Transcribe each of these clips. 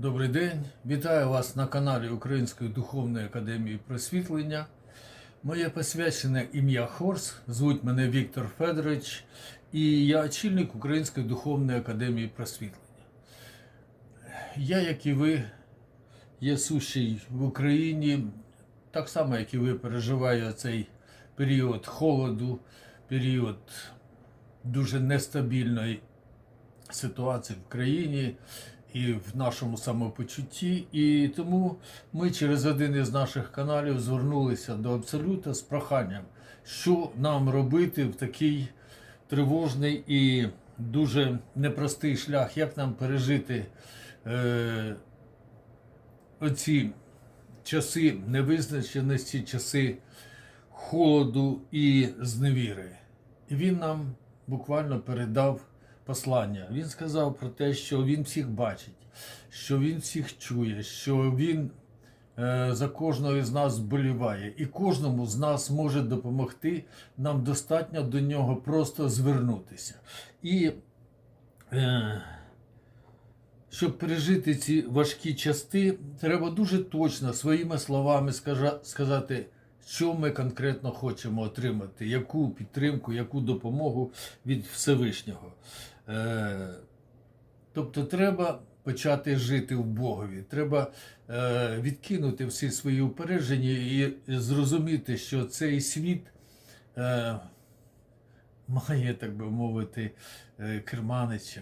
Добрий день, вітаю вас на каналі Української духовної академії просвітлення. Моє посвячене ім'я Хорс, звуть мене Віктор Федорович, і я очільник Української духовної академії просвітлення. Я, як і ви, є сущий в Україні, так само, як і ви, переживаю цей період холоду, період дуже нестабільної ситуації в країні і в нашому самопочутті. І тому ми через один із наших каналів звернулися до Абсолюта з проханням, що нам робити в такий тривожний і дуже непростий шлях, як нам пережити е, оці часи невизначеності, часи холоду і зневіри. І він нам буквально передав послання. Він сказав про те, що він всіх бачить, що він всіх чує, що він е, за кожного з нас вболіває, і кожному з нас може допомогти. Нам достатньо до нього просто звернутися. І е, щоб пережити ці важкі части, треба дуже точно своїми словами сказати, що ми конкретно хочемо отримати, яку підтримку, яку допомогу від Всевишнього. Е, Тобто треба почати жити в Богові. Треба е, відкинути всі свої упередження і зрозуміти, що цей світ е, має, так би мовити, керманича.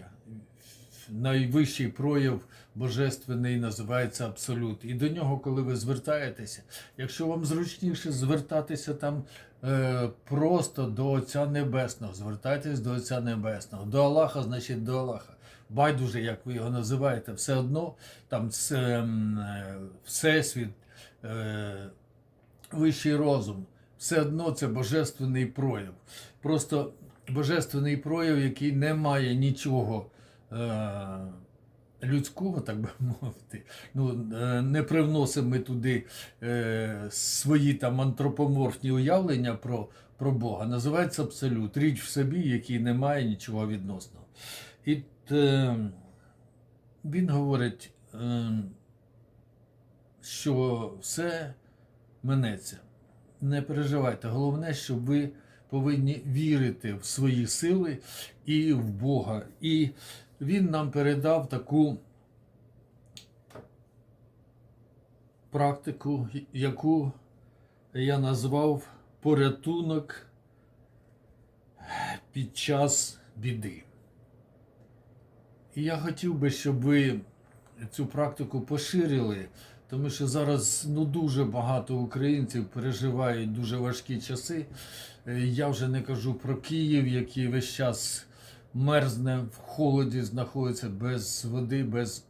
Найвищий прояв божественний називається абсолют. І до нього, коли ви звертаєтеся, якщо вам зручніше звертатися там е, просто до Отця Небесного, звертайтесь до Отця Небесного, до Аллаха, значить до Аллаха. Байдуже, як ви його називаєте, все одно там е, Всесвіт, е, вищий розум, все одно це божественний прояв. Просто божественний прояв, який не має нічого е, людського, так би мовити. Ну, е, не привносимо ми туди е, свої там антропоморфні уявлення про, про Бога. Називається абсолют. Річ в собі, який не має нічого відносного. І е, він говорить, е, що все минеться. Не переживайте. Головне, щоб ви повинні вірити в свої сили і в Бога. І він нам передав таку практику, яку я назвав порятунок під час біди. І я хотів би, щоб ви цю практику поширили, тому що зараз ну, дуже багато українців переживають дуже важкі часи. Е, Я вже не кажу про Київ, який весь час мерзне в холоді, знаходиться без води, без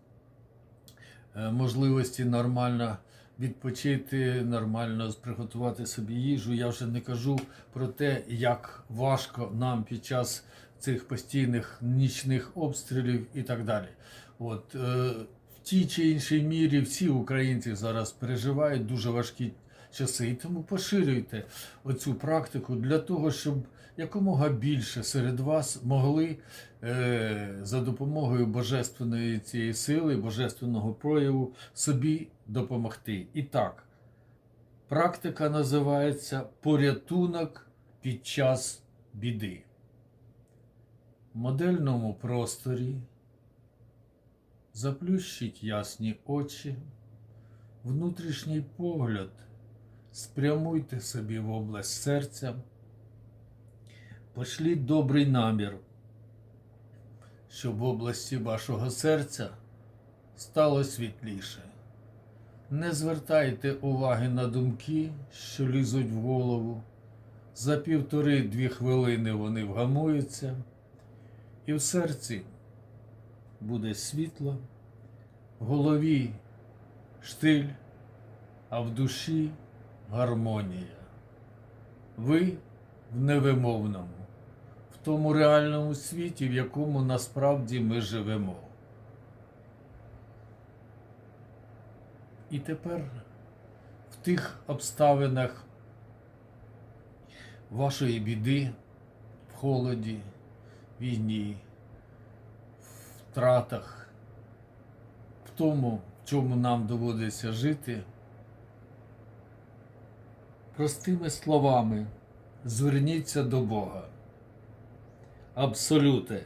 е, можливості нормально відпочити, нормально приготувати собі їжу. Я вже не кажу про те, як важко нам під час цих постійних нічних обстрілів і так далі. От, е, в тій чи іншій мірі всі українці зараз переживають дуже важкі часи. І тому поширюйте оцю практику для того, щоб якомога більше серед вас могли е, за допомогою божественної цієї сили, божественного прояву собі допомогти. І так, практика називається порятунок під час біди. В модельному просторі заплющіть ясні очі, внутрішній погляд спрямуйте собі в область серця, пошліть добрий намір, щоб в області вашого серця стало світліше. Не звертайте уваги на думки, що лізуть в голову. За півтори-дві хвилини вони вгамуються, і в серці буде світло, в голові штиль, а в душі гармонія. Ви в невимовному, в тому реальному світі, в якому насправді ми живемо. І тепер в тих обставинах вашої біди, в холоді, війні, в втратах, в тому, в чому нам доводиться жити, простими словами зверніться до Бога. Абсолюте,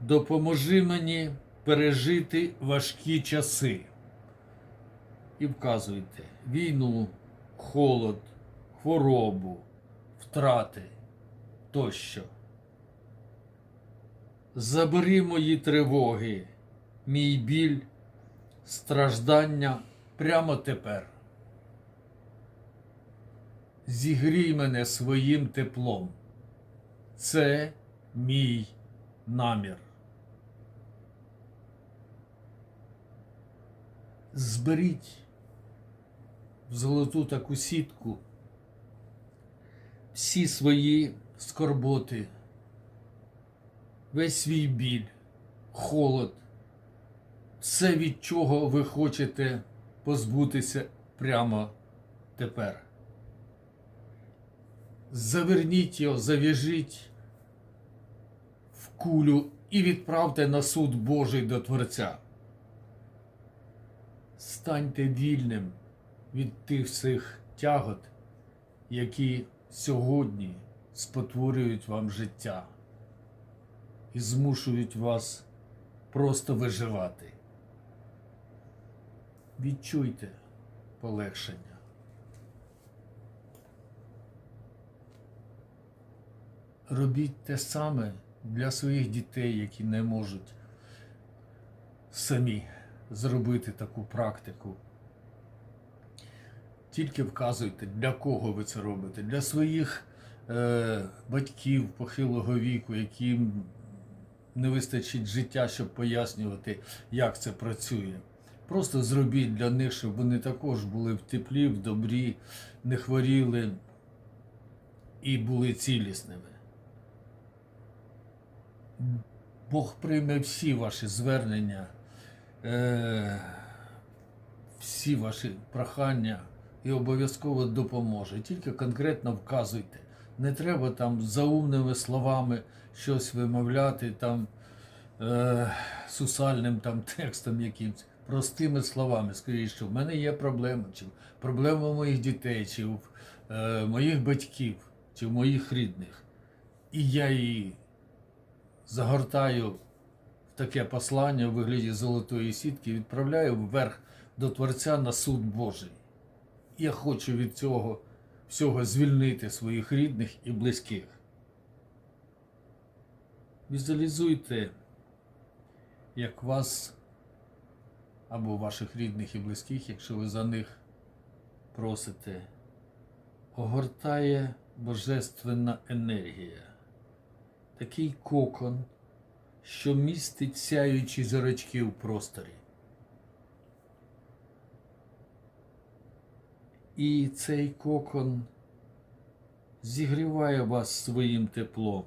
допоможи мені пережити важкі часи. І вказуйте війну, холод, хворобу, втрати тощо. Забери мої тривоги, мій біль, страждання прямо тепер. Зігрій мене своїм теплом. Це мій намір. Зберіть в золоту таку сітку всі свої скорботи, весь свій біль, холод, все, від чого ви хочете позбутися прямо тепер. Заверніть його, зав'яжіть в кулю і відправте на суд Божий до Творця. Станьте вільним від тих всіх тягот, які сьогодні спотворюють вам життя і змушують вас просто виживати. Відчуйте полегшення. Робіть те саме для своїх дітей, які не можуть самі зробити таку практику. Тільки вказуйте, для кого ви це робите. Для своїх е, батьків похилого віку, яким не вистачить життя, щоб пояснювати, як це працює. Просто зробіть для них, щоб вони також були в теплі, в добрі, не хворіли і були цілісними. Бог прийме всі ваші звернення, е, всі ваші прохання і обов'язково допоможе. Тільки конкретно вказуйте. Не треба там заумними словами щось вимовляти, там е, сусальним там текстом якимось. Простими словами, скажіть, що в мене є проблема, чи проблема моїх дітей, чи в е, моїх батьків, чи в моїх рідних. І я її загортаю в таке послання у вигляді золотої сітки, відправляю вверх до Творця на суд Божий. Я хочу від цього всього звільнити своїх рідних і близьких. Візуалізуйте, як вас або ваших рідних і близьких, якщо ви за них просите, огортає божественна енергія, такий кокон, що містить сяючі зірочки у просторі. І цей кокон зігріває вас своїм теплом.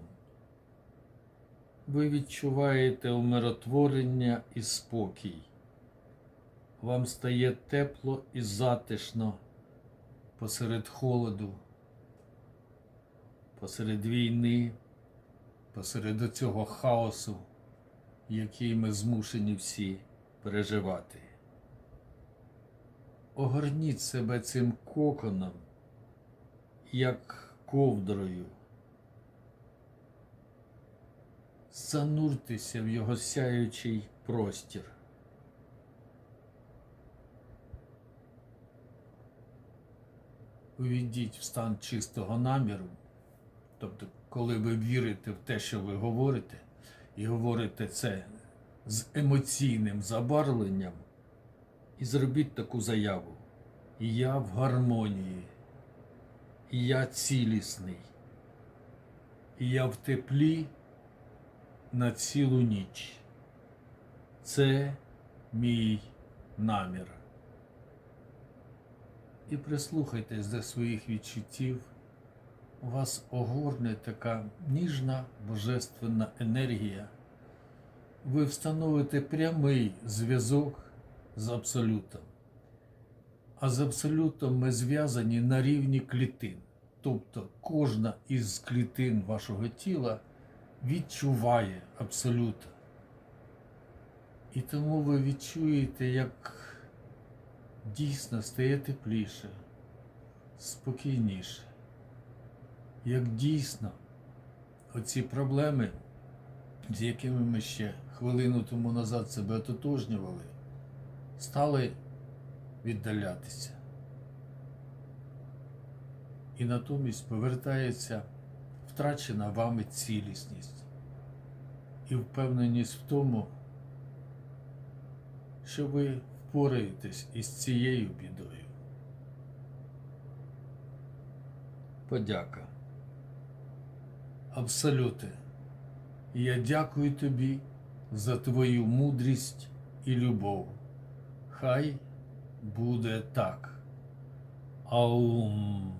Ви відчуваєте умиротворення і спокій. Вам стає тепло і затишно посеред холоду, посеред війни, посеред цього хаосу, який ми змушені всі переживати. Огорніть себе цим коконом, як ковдрою. Зануртеся в його сяючий простір. Увійдіть в стан чистого наміру, тобто, коли ви вірите в те, що ви говорите, і говорите це з емоційним забарвленням, і зробіть таку заяву. Я в гармонії, я цілісний, я в теплі на цілу ніч. Це мій намір. І прислухайтесь до своїх відчуттів. У вас огорне така ніжна божественна енергія. Ви встановите прямий зв'язок з абсолютом. А з абсолютом ми зв'язані на рівні клітин. Тобто кожна із клітин вашого тіла відчуває абсолют. І тому ви відчуєте, як дійсно стає тепліше, спокійніше. Як дійсно оці проблеми, з якими ми ще хвилину тому назад себе ототожнювали, стали віддалятися. І натомість повертається втрачена вами цілісність і впевненість в тому, що ви впораєтесь із цією бідою. Подяка. Абсолюте, я дякую тобі за твою мудрість і любов. Хай буде так. Аум.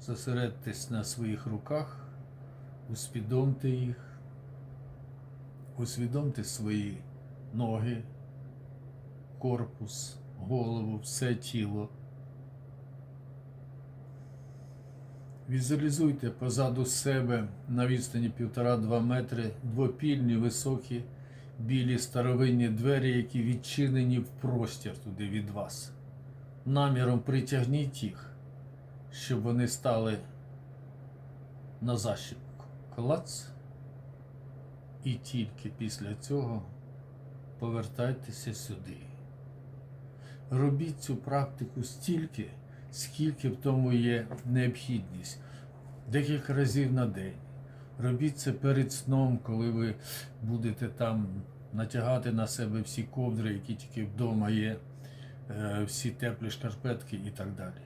Зосередьтесь на своїх руках, усвідомте їх, усвідомте свої ноги, корпус, голову, все тіло. Візуалізуйте позаду себе на відстані 1,5-2 метри двопільні високі білі старовинні двері, які відчинені в простір туди від вас. Наміром притягніть їх, щоб вони стали на защіпку. Клац. І тільки після цього повертайтеся сюди. Робіть цю практику стільки, скільки в тому є необхідність. Декілька разів на день. Робіть це перед сном, коли ви будете там натягати на себе всі ковдри, які тільки вдома є, е, всі теплі шкарпетки і так далі.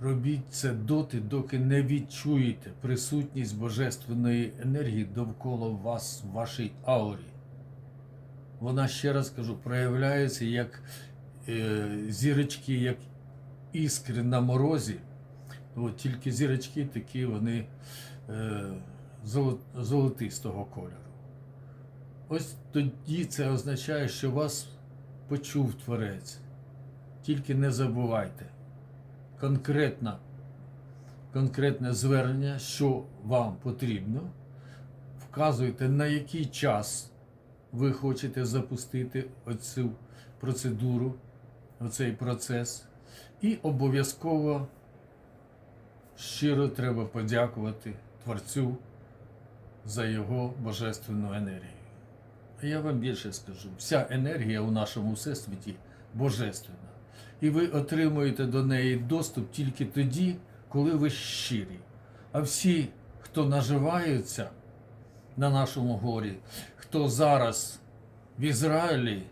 Робіть це доти, доки не відчуєте присутність божественної енергії довкола вас в вашій аурі. Вона, ще раз кажу, проявляється як е, зірочки, як іскри на морозі. От тільки зірочки такі вони е, золо- золотистого кольору. Ось тоді це означає, що вас почув Творець. Тільки не забувайте конкретна, конкретне звернення, що вам потрібно. Вказуйте, на який час ви хочете запустити оцю процедуру, оцей процес. І обов'язково щиро треба подякувати Творцю за його божественну енергію. А я вам більше скажу: вся енергія у нашому всесвіті божественна. І ви отримуєте до неї доступ тільки тоді, коли ви щирі. А всі, хто наживаються на нашому горі, хто зараз в Ізраїлі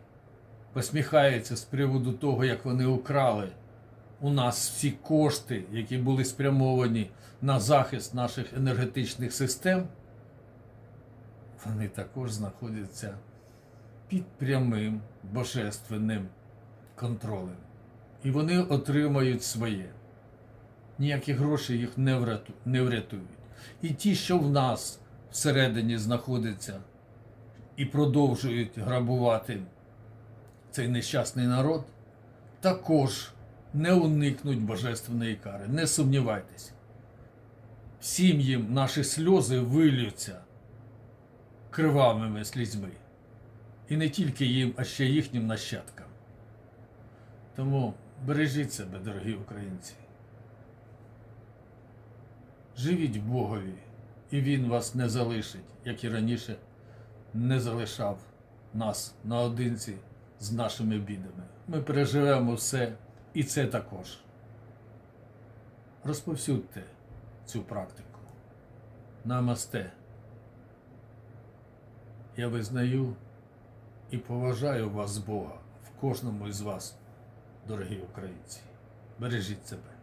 посміхається з приводу того, як вони украли у нас всі кошти, які були спрямовані на захист наших енергетичних систем, вони також знаходяться під прямим божественним контролем. І вони отримають своє. Ніякі гроші їх не, врятують. І ті, що в нас всередині знаходяться і продовжують грабувати цей нещасний народ, також не уникнуть божественної кари. Не сумнівайтесь. Всім їм наші сльози вилються кривавими слізьми. І не тільки їм, а ще їхнім нащадкам. Тому бережіть себе, дорогі українці. Живіть Богові, і Він вас не залишить, як і раніше не залишав нас наодинці з нашими бідами. Ми переживемо все і це також. Розповсюдьте цю практику. Намасте. Я визнаю і поважаю вас Бога в кожному із вас, дорогі українці. Бережіть себе.